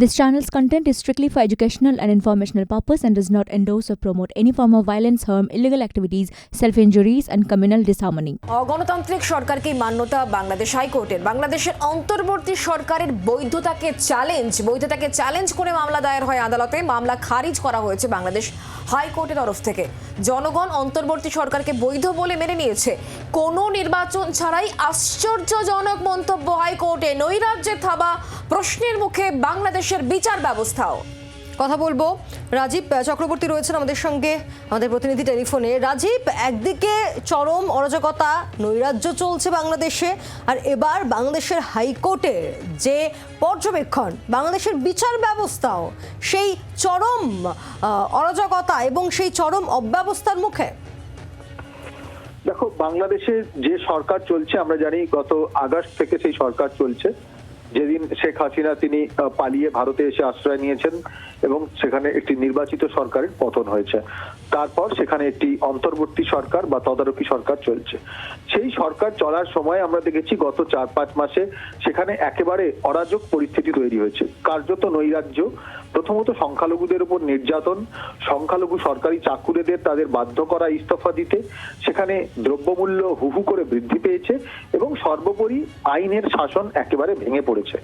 This channel's content is strictly for educational and informational purpose and does not endorse or promote any form of violence, harm, illegal activities, self-injuries and communal disharmony. অগণতান্ত্রিক সরকারকে মান্যতা বাংলাদেশ হাইকোর্টের বাংলাদেশের অন্তর্বর্তী সরকারের বৈধতাকে challenge বৈধতাকে challenge করে মামলা দায়ের হয় আদালতে মামলা খারিজ করা হয়েছে বাংলাদেশ হাইকোর্টের তরফ থেকে জনগণ অন্তর্বর্তী সরকারকে বৈধ বলে মেনে নিয়েছে কোনো নির্বাচন ছাড়াই আশ্চর্যজনক মন্তব্য হাইকোর্টে নৈরাজ্যের থাবা প্রশ্নের মুখে বাংলাদেশের বিচার ব্যবস্থাও। কথা বলব, রাজীব চক্রবর্তী রয়েছেন আমাদের সঙ্গে, আমাদের প্রতিনিধি টেলিফোনে। রাজীব, একদিকে চরম অরাজকতা, নৈরাজ্য চলছে বাংলাদেশে, আর এবার বাংলাদেশের হাইকোর্টের যে পর্যবেক্ষণ, বাংলাদেশের বিচার ব্যবস্থাও, সেই চরম অরাজকতা এবং সেই চরম অব্যবস্থার মুখে। দেখো, বাংলাদেশে যে সরকার চলছে, আমরা জানি গত আগস্ট থেকে সেই সরকার চলছে। যেদিন শেখ হাসিনা তিনি পালিয়ে ভারতে এসে আশ্রয় নিয়েছেন এবং সেখানে একটি নির্বাচিত সরকারের পতন হয়েছে। তারপর সেখানে একটি অন্তর্বর্তী সরকার বা তদারকি সরকার চলছে। সেই সরকার চলার সময় আমরা দেখেছি গত চার পাঁচ মাসে সেখানে একেবারে অরাজক পরিস্থিতি তৈরি হয়েছে। কার্যত নৈরাজ্য। প্রথমত সংখ্যালঘুদের উপর নির্যাতন, সংখ্যালঘু সরকারি চাকুরেদের তাদের বাধ্য করা ইস্তফা দিতে, সেখানে দ্রব্যমূল্য হুহু করে বৃদ্ধি পেয়েছে এবং সর্বোপরি আইনের শাসন একেবারে ভেঙে পড়েছে।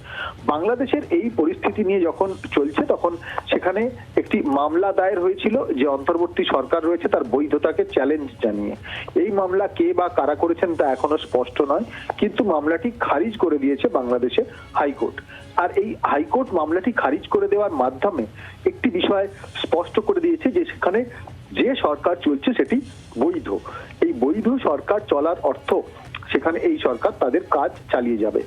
বাংলাদেশের এই পরিস্থিতি নিয়ে যখন চলছে, তখন সেখানে একটি মামলা দায়ের হয়েছিল যে অন্তর্বর্তী সরকার রয়েছে তার বৈধতাকে চ্যালেঞ্জ জানিয়ে। এই মামলা কে বা কারা করেছেন তা এখনও স্পষ্ট নয়, কিন্তু মামলাটি খারিজ করে দিয়েছে বাংলাদেশে হাইকোর্ট। আর এই হাইকোর্ট মামলাটি খারিজ করে দেওয়ার মাধ্যমে একটি বিষয় স্পষ্ট করে দিয়েছে যে সেখানে যে সরকার চলছে সেটি বৈধ। এই বৈধ সরকার চলার অর্থ সেখানে এই সরকার তাদের কাজ চালিয়ে যাবে।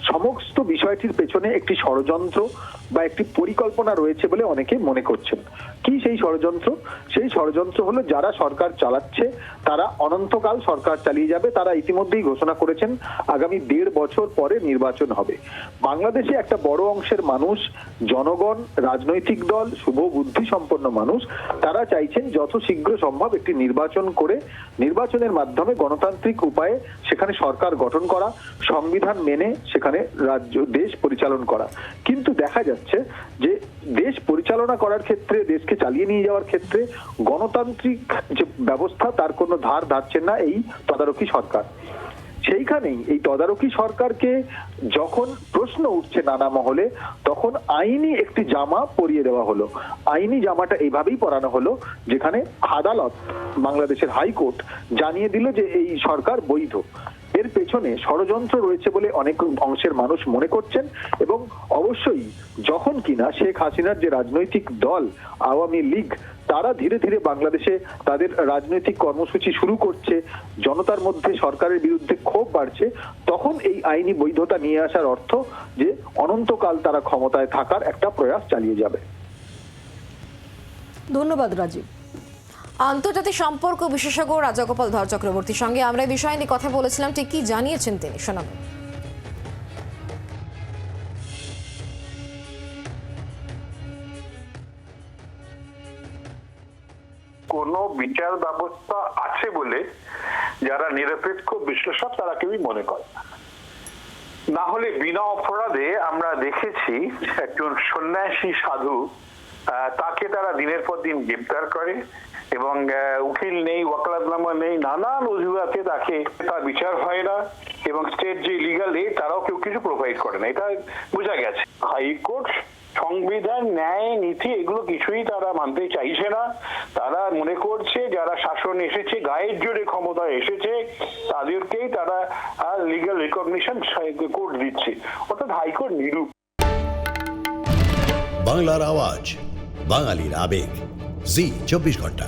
সমস্ত বিষয়টির পেছনে একটি ষড়যন্ত্র বা একটি পরিকল্পনা রয়েছে বলে অনেকে মনে করছেন। কি সেই ষড়যন্ত্র? সেই ষড়যন্ত্র হলো যারা সরকার চালাচ্ছে, তারা অনন্তকাল সরকার চালিয়ে যাবে, তারা ইতিমধ্যেই ঘোষণা করেছেন আগামী দেড় বছর পরে নির্বাচন হবে। বাংলাদেশে একটা বড় অংশের মানুষ, জনগণ, রাজনৈতিক দল, শুভ বুদ্ধি সম্পন্ন মানুষ, তারা চাইছেন যত শীঘ্র সম্ভব একটি নির্বাচন করে, নির্বাচনের মাধ্যমে গণতান্ত্রিক উপায়ে সেখানে সরকার গঠন করা, সংবিধান মেনে সেখানে রাজ্য, দেশ পরিচালন করা। কিন্তু দেখা যাচ্ছে যে দেশ পরিচালনা করার ক্ষেত্রে, দেশকে চালিয়ে নিয়ে যাওয়ার ক্ষেত্রে গণতান্ত্রিক যে ব্যবস্থা, তার কোনো ধার ধারছেন না এই তদারকি সরকার। সেইখানেই এই তদারকি সরকারকে যখন প্রশ্ন উঠছে নানা মহলে, তখন আইনি একটি জামা পরিয়ে দেওয়া হলো। আইনি জামাটা এইভাবেই পরানো হলো, যেখানে আদালত, বাংলাদেশের হাইকোর্ট, জানিয়ে দিল যে এই সরকার বৈধ। এর পেছনে ষড়যন্ত্র রয়েছে বলে অনেক অংশের মানুষ মনে করছেন এবং অবশ্যই যখন কিনা শেখ হাসিনার যে রাজনৈতিক দল, আওয়ামী লীগ তারা ধীরে ধীরে বাংলাদেশে তাদের রাজনৈতিক কর্মসূচি শুরু করছে, জনতার মধ্যে সরকারের বিরুদ্ধে ক্ষোভ বাড়ছে, তখন এই আইনি বৈধতা নিয়ে আসার অর্থ যে অনন্তকাল তারা ক্ষমতায় থাকার একটা প্রয়াস চালিয়ে যাবে। ধন্যবাদ, রাজীব। আন্তর্জাতিক সম্পর্ক বিশেষজ্ঞ রাজাগোপাল ধর চক্রবর্তীর সঙ্গে আমরা এই বিষয় নিয়ে কথা বলেছিলাম, ঠিক কি জানিয়েছেন তিনি? শোনাবেন কোন বিচার ব্যবস্থা আছে বলে যারা নিরপেক্ষ বিশ্লেষক তারা কেউই মনে করে না। না হলে বিনা অপরাধে আমরা দেখেছি একজন সন্ন্যাসী সাধু তাকে তারা দিনের পর দিন গ্রেপ্তার করে এবং উকিল নেই, ওয়াকালাতনামা নেই, নানান অজুহাতে তাকে তার বিচার হয় না এবং স্টেট যে লিগাল এ তারাও কেউ কিছু প্রোভাইড করে না। এটা বোঝা গেছে। হাইকোর্ট সংবিধান, ন্যায়, নীতি এগুলো কিছুই তারা মানতে চাইছে না। তারা মনে করছে যারা শাসন এসেছে, গায়ের জোরে ক্ষমতায় এসেছে, তাদেরকেই তারা লিগাল রিকগনিশন কোর্ট দিচ্ছে। অর্থাৎ হাইকোর্ট নিরূপ। বাংলার আওয়াজ, বাঙালির আবেগ। জি, চব্বিশ ঘণ্টা।